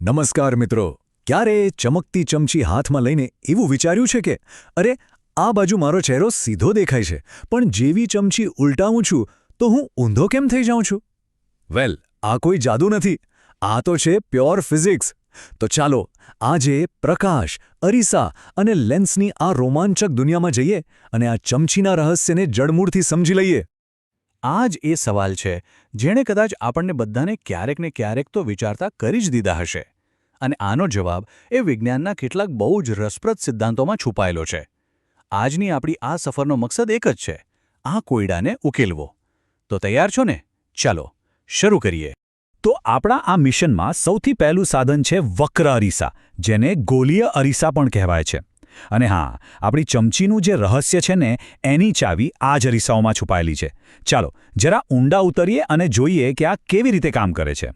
નમસ્કાર મિત્રો. ક્યારે ચમકતી ચમચી હાથમાં લઈને એવું વિચાર્યું છે કે, અરે, આ બાજુ મારો ચહેરો સીધો દેખાય છે, પણ જેવી ચમચી ઉલટાવું છું, તો હું ઊંધો કેમ થઈ જાઉં છું? વેલ, આ કોઈ જાદુ નથી. આ તો છે પ્યોર ફિઝિક્સ. તો ચાલો, આજે પ્રકાશ, અરીસા અને લેન્સની આ રોમાંચક દુનિયામાં જઈએ અને આ ચમચીના રહસ્યને જડમૂળથી સમજી લઈએ. આ જ એ સવાલ છે, જેણે કદાચ આપણને બધાને ક્યારેક ને ક્યારેક તો વિચારતા કરી જ દીધા હશે. અને આનો જવાબ એ વિજ્ઞાનના કેટલાક બહુ જ રસપ્રદ સિદ્ધાંતોમાં છુપાયેલો છે. આજની આપણી આ સફરનો મકસદ એક જ છે, આ કોયડાને ઉકેલવો. તો તૈયાર છો ને? ચાલો, શરૂ કરીએ. તો આપણા આ મિશનમાં સૌથી પહેલું સાધન છે વક્ર અરીસા, જેને ગોલીય અરીસા પણ કહેવાય છે. અને હા, આપણી ચમચીનું જે રહસ્ય છે ને, એની ચાવી આ જ અરીસાઓમાં છુપાયેલી છે. ચાલો, જરા ઊંડા ઉતરીએ અને જોઈએ કે આ કેવી રીતે કામ કરે છે.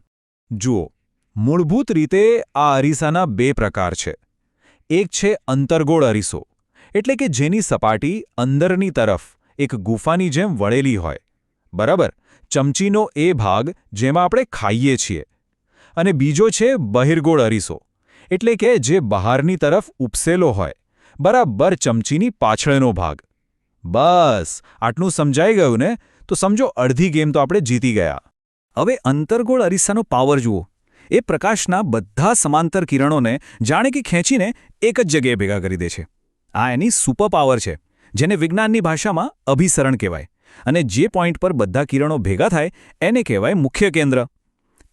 જુઓ, મૂળભૂત રીતે આ અરીસાના બે પ્રકાર છે. એક છે અંતર્ગોળ અરીસો, એટલે કે જેની સપાટી અંદરની તરફ, એક ગુફાની જેમ વળેલી હોય. બરાબર? ચમચીનો એ ભાગ જેમાં આપણે ખાઈએ છીએ. અને બીજો છે બહિર્ગોળ અરીસો, એટલે કે જે બહારની તરફ ઉપસેલો હોય. બરાબર ચમચીની પાછળનો ભાગ. બસ, આટલું સમજાઈ ગયું ને? તો સમજો અડધી ગેમ તો આપણે જીતી ગયા. હવે અંતર્ગોળ અરીસાનો પાવર જુઓ. એ પ્રકાશના બધા સમાંતર કિરણોને જાણે કે ખેંચીને એક જ જગ્યાએ ભેગા કરી દે છે. આ એની સુપર પાવર છે, જેને વિજ્ઞાનની ભાષામાં અભિસરણ કહેવાય. અને જે પોઈન્ટ પર બધા કિરણો ભેગા થાય, એને કહેવાય મુખ્ય કેન્દ્ર.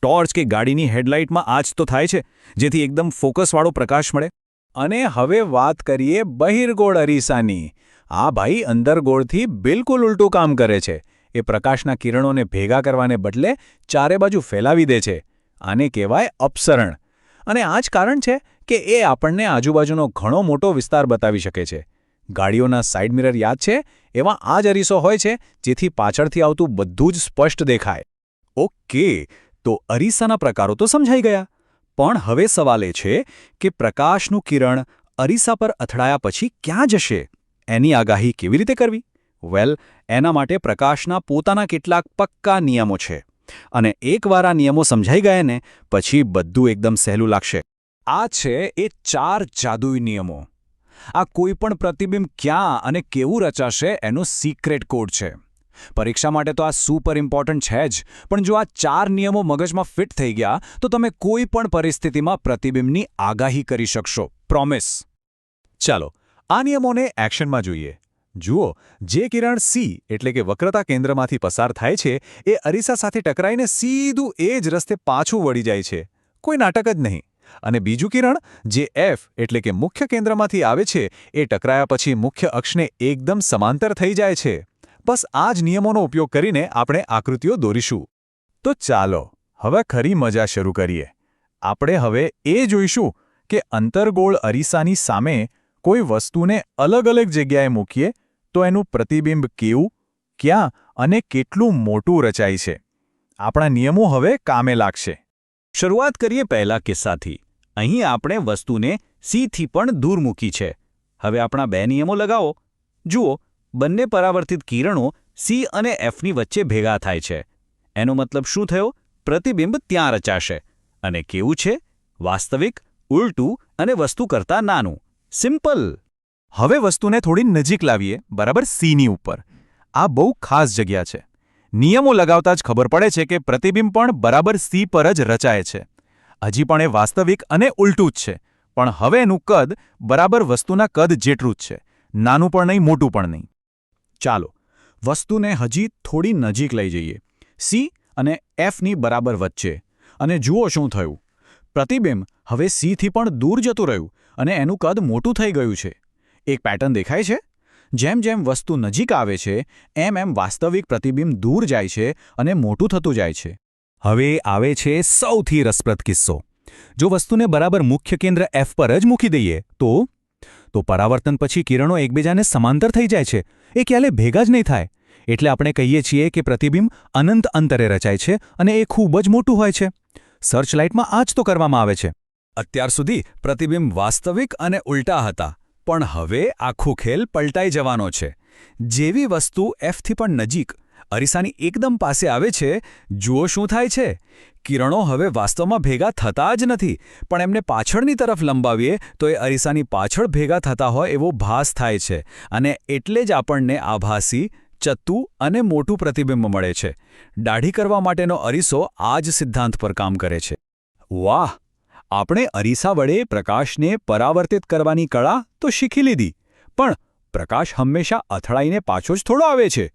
ટોર્ચ કે ગાડીની હેડલાઇટમાં આ જ તો થાય છે, જેથી એકદમ ફોકસવાળો પ્રકાશ મળે. અને હવે વાત કરીએ બહિર્ગોળ અરીસાની. આ ભાઈ અંદરગોળથી બિલકુલ ઉલટું કામ કરે છે. એ પ્રકાશના કિરણોને ભેગા કરવાને બદલે ચારે બાજુ ફેલાવી દે છે. આને કહેવાય અપસરણ. અને આ જ કારણ છે કે એ આપણને આજુબાજુનો ઘણો મોટો વિસ્તાર બતાવી શકે છે. ગાડીઓના સાઇડ મિરર યાદ છે? એવા આ જ અરીસો હોય છે જેથી પાછળથી આવતું બધું જ સ્પષ્ટ દેખાય. ઓકે, તો અરીસાના પ્રકારો તો સમજાઈ ગયા. પણ હવે સવાલ એ છે કે પ્રકાશનું કિરણ અરીસા પર અથડાયા પછી ક્યાં જશે? એની આગાહી કેવી રીતે કરવી? વેલ, એના માટે પ્રકાશના પોતાના કેટલાક પક્કા નિયમો છે. અને એકવાર આ નિયમો સમજાઈ ગયા ને, પછી બધું એકદમ સહેલું લાગશે. આ છે એ ચાર જાદુઈ નિયમો. આ કોઈપણ પ્રતિબિંબ ક્યાં અને કેવું રચાશે એનો સિક્રેટ કોડ છે. પરીક્ષા માટે તો આ સુપર ઇમ્પોર્ટન્ટ છે જ. પણ જો આ ચાર નિયમો મગજમાં ફિટ થઈ ગયા, તો તમે કોઈ પણ પરિસ્થિતિમાં પ્રતિબિંબની આગાહી કરી શકશો. પ્રોમિસ ચાલો, આ નિયમોને એક્શનમાં જોઈએ. જુઓ, જે કિરણ સી એટલે કે વક્રતા કેન્દ્રમાંથી પસાર થાય છે, એ અરીસા સાથે ટકરાઈને સીધું એ જ રસ્તે પાછું વળી જાય છે. કોઈ નાટક જ નહીં. અને બીજું કિરણ, જે એફ એટલે કે મુખ્ય કેન્દ્રમાંથી આવે છે, એ ટકરાયા પછી મુખ્ય અક્ષને એકદમ સમાંતર થઈ જાય છે. બસ આ જ નિયમોનો ઉપયોગ કરીને આપણે આકૃતિઓ દોરીશું. તો ચાલો, હવે ખરી મજા શરૂ કરીએ. આપણે હવે એ જોઈશું કે અંતરગોળ અરીસાની સામે કોઈ વસ્તુને અલગ અલગ જગ્યાએ મૂકીએ તો એનું પ્રતિબિંબ કેવું, ક્યાં અને કેટલું મોટું રચાય છે. આપણા નિયમો હવે કામે લાગશે. શરૂઆત કરીએ પહેલા કિસ્સાથી. અહીં આપણે વસ્તુને સીથી પણ દૂર મૂકી છે. હવે આપણા બે નિયમો લગાવો. જુઓ બંને પરાવર્તિત કિરણો સી અને એફની વચ્ચે ભેગા થાય છે. એનો મતલબ શું થયો? પ્રતિબિંબ ત્યાં રચાશે. અને કેવું છે? વાસ્તવિક, ઉલટું અને વસ્તુ કરતાં નાનું. સિમ્પલ. હવે વસ્તુને થોડી નજીક લાવીએ, બરાબર સીની ઉપર. આ બહુ ખાસ જગ્યા છે. નિયમો લગાવતા જ ખબર પડે છે કે પ્રતિબિંબ પણ બરાબર સી પર જ રચાય છે. હજી પણ એ વાસ્તવિક અને ઉલટું જ છે. પણ હવે એનું કદ બરાબર વસ્તુના કદ જેટલું જ છે. નાનું પણ નહીં, મોટું પણ નહીં. ચાલો, વસ્તુને હજી થોડી નજીક લઈ જઈએ. સી અને એફની બરાબર વચ્ચે. અને જુઓ શું થયું. પ્રતિબિંબ હવે સીથી પણ દૂર જતું રહ્યું અને એનું કદ મોટું થઈ ગયું છે. એક પેટર્ન દેખાય છે? જેમ જેમ વસ્તુ નજીક આવે છે, એમ એમ વાસ્તવિક પ્રતિબિંબ દૂર જાય છે અને મોટું થતું જાય છે. હવે આવે છે સૌથી રસપ્રદ કિસ્સો. જો વસ્તુને બરાબર મુખ્ય કેન્દ્ર એફ પર જ મૂકી દઈએ, તો તો પરાવર્તન પછી કિરણો એકબીજાને સમાંતર થઈ જાય છે. એ ક્યારે ભેગા જ નહીં થાય. એટલે આપણે કહીએ છીએ કે પ્રતિબિંબ અનંત અંતરે રચાય છે અને એ ખૂબ જ મોટું હોય છે. સર્ચલાઇટમાં આ જ તો કરવામાં આવે છે. અત્યાર સુધી પ્રતિબિંબ વાસ્તવિક અને ઉલટા હતા, પણ હવે આખું ખેલ પલટાઈ જવાનો છે. જેવી વસ્તુ એફથી પણ નજીક અરીસાની એકદમ પાસે આવે છે. જુઓ શું થાય છે. કિરણો હવે વાસ્તવમાં ભેગા થતા જ નથી. પણ એમને પાછળની તરફ લંબાવીએ તો એ અરીસાની પાછળ ભેગા થતા હોય એવો ભાસ થાય છે. અને એટલે જ આપણને આભાસી, ચત્તુ અને મોટું પ્રતિબિંબ મળે છે. દાઢી કરવા માટેનો અરીસો આ જ સિદ્ધાંત પર કામ કરે છે. વાહ! આપણે અરીસા વડે પ્રકાશને પરાવર્તિત કરવાની કળા તો શીખી લીધી. પણ પ્રકાશ હંમેશા અથડાઈને પાછો જ થોડો આવે છે.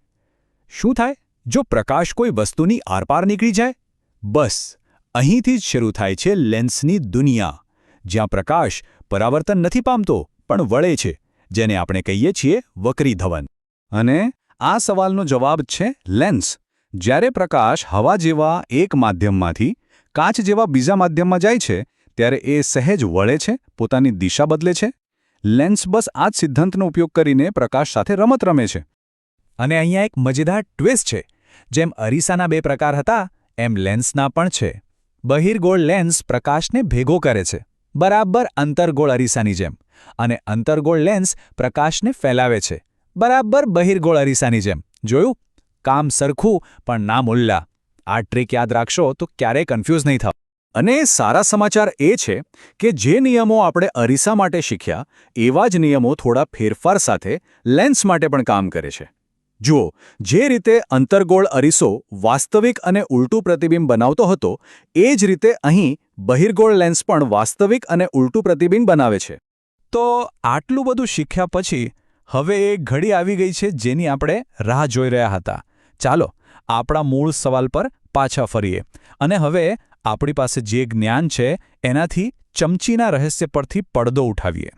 શું થાય? જો પ્રકાશ કોઈ વસ્તુની આરપાર નીકળી જાય? બસ, અહીંથી જ શરૂ થાય છે લેન્સની દુનિયા, જ્યાં પ્રકાશ પરાવર્તન નથી પામતો, પણ વળે છે, જેને આપણે કહીએ છીએ વક્રી ધવન. અને આ સવાલનો જવાબ છે લેન્સ. જ્યારે પ્રકાશ હવા જેવા એક માધ્યમમાંથી કાચ જેવા બીજા માધ્યમમાં જાય છે, ત્યારે એ સહેજ વળે છે, પોતાની દિશા બદલે છે. લેન્સ બસ આ જ સિદ્ધાંતનો ઉપયોગ કરીને પ્રકાશ સાથે રમત રમે છે. અને અહીંયા એક મજેદાર ટ્વિસ્ટ છે. જેમ અરીસાના બે પ્રકાર હતા, એમ લેન્સના પણ છે. બહિર્ગોળ લેન્સ પ્રકાશને ભેગો કરે છે. બરાબર અંતર્ગોળ અરીસાની જેમ. અને અંતર્ગોળ લેન્સ પ્રકાશને ફેલાવે છે. બરાબર બહિર્ગોળ અરીસાની જેમ. જોયું? કામ સરખું, પણ નામ ઉલ્લા. આ ટ્રીક યાદ રાખશો તો ક્યારેય કન્ફ્યુઝ નહીં થાવ. અને સારા સમાચાર એ છે કે જે નિયમો આપણે અરીસા માટે શીખ્યા, એવા જ નિયમો થોડા ફેરફાર સાથે લેન્સ માટે પણ કામ કરે છે. જુઓ, જે રીતે અંતર્ગોળ અરીસો વાસ્તવિક અને ઉલટું પ્રતિબિંબ બનાવતો હતો, એ જ રીતે અહીં બહિર્ગોળ લેન્સ પણ વાસ્તવિક અને ઉલટું પ્રતિબિંબ બનાવે છે. તો આટલું બધું શીખ્યા પછી હવે એ ઘડી આવી ગઈ છે જેની આપણે રાહ જોઈ રહ્યા હતા. ચાલો, આપણા મૂળ સવાલ પર પાછા ફરીએ. અને હવે આપણી પાસે જે જ્ઞાન છે, એનાથી ચમચીના રહસ્ય પરથી પડદો ઉઠાવીએ.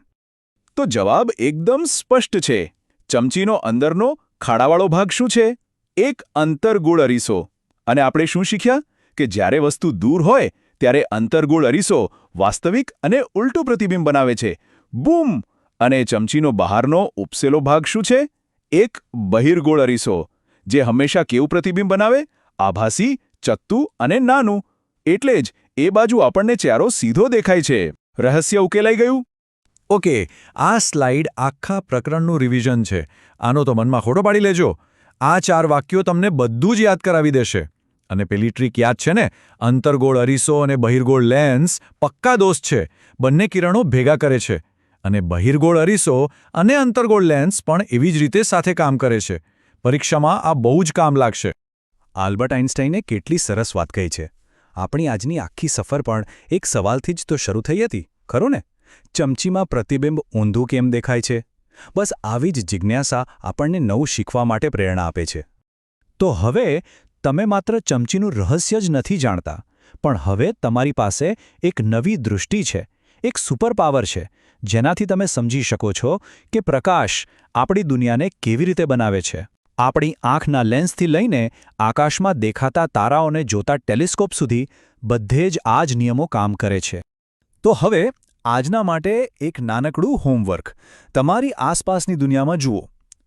તો જવાબ એકદમ સ્પષ્ટ છે. ચમચીનો અંદરનો ખાડાવાળો ભાગ શું છે? એક અંતર્ગોળ અરીસો. અને આપણે શું શીખ્યા? કે જ્યારે વસ્તુ દૂર હોય, ત્યારે અંતર્ગોળ અરીસો વાસ્તવિક અને ઉલટું પ્રતિબિંબ બનાવે છે. બૂમ! અને ચમચીનો બહારનો ઉપસેલો ભાગ શું છે? એક બહિર્ગોળ અરીસો, જે હંમેશા કેવું પ્રતિબિંબ બનાવે? આભાસી ચત્તુ અને નાનું. એટલે જ એ બાજુ આપણને ચારો સીધો દેખાય છે. રહસ્ય ઉકેલાઈ ગયું? ઓકે, આ સ્લાઇડ આખા પ્રકરણનું રિવિઝન છે. આનો તો મનમાં ખોટો પાડી લેજો. આ ચાર વાક્યો તમને બધું જ યાદ કરાવી દેશે. અને પેલી ટ્રીક યાદ છે ને? અંતર્ગોળ અરીસો અને બહિર્ગોળ લેન્સ પક્કા દોસ્ત છે. બંને કિરણો ભેગા કરે છે. અને બહિર્ગોળ અરીસો અને અંતર્ગોળ લેન્સ પણ એવી જ રીતે સાથે કામ કરે છે. પરીક્ષામાં આ બહુ જ કામ લાગશે. આલ્બર્ટ આઇન્સ્ટાઈને કેટલી સરસ વાત કહી છે. આપણી આજની આખી સફર પણ એક સવાલથી જ તો શરૂ થઈ હતી, ખરું ને? ચમચીમાં પ્રતિબિંબ ઊંધું કેમ દેખાય છે? બસ આવી જ જિજ્ઞાસા આપણને નવું શીખવા માટે પ્રેરણા આપે છે. તો હવે તમે માત્ર ચમચીનું રહસ્ય જ નથી જાણતા, પણ હવે તમારી પાસે એક નવી દૃષ્ટિ છે, એક સુપરપાવર છે, જેનાથી તમે સમજી શકો છો કે પ્રકાશ આપણી દુનિયાને કેવી રીતે બનાવે છે. આપણી આંખના લેન્સથી લઈને આકાશમાં દેખાતા તારાઓને જોતા ટેલિસ્કોપ સુધી બધે જ આ જ નિયમો કામ કરે છે. તો હવે આજના માટે એક નાનકડું હોમવર્ક. તમારી આસપાસની દુનિયામાં જુઓ.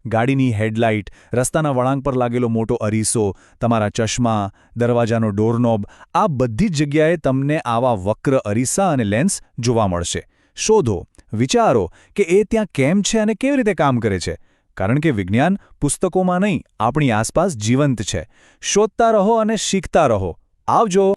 ગાડીની હેડલાઇટ, રસ્તાના વળાંક પર લાગેલો મોટો અરીસો, તમારા ચશ્મા, દરવાજાનો ડોરનોબ, આ બધી જ જગ્યાએ તમને આવા વક્ર અરીસા અને લેન્સ જોવા મળશે. શોધો, વિચારો કે એ ત્યાં કેમ છે અને કેવી રીતે કામ કરે છે. કારણ કે વિજ્ઞાન પુસ્તકોમાં નહીં, આપણી આસપાસ જીવંત છે. શોધતા રહો અને શીખતા રહો. આવજો!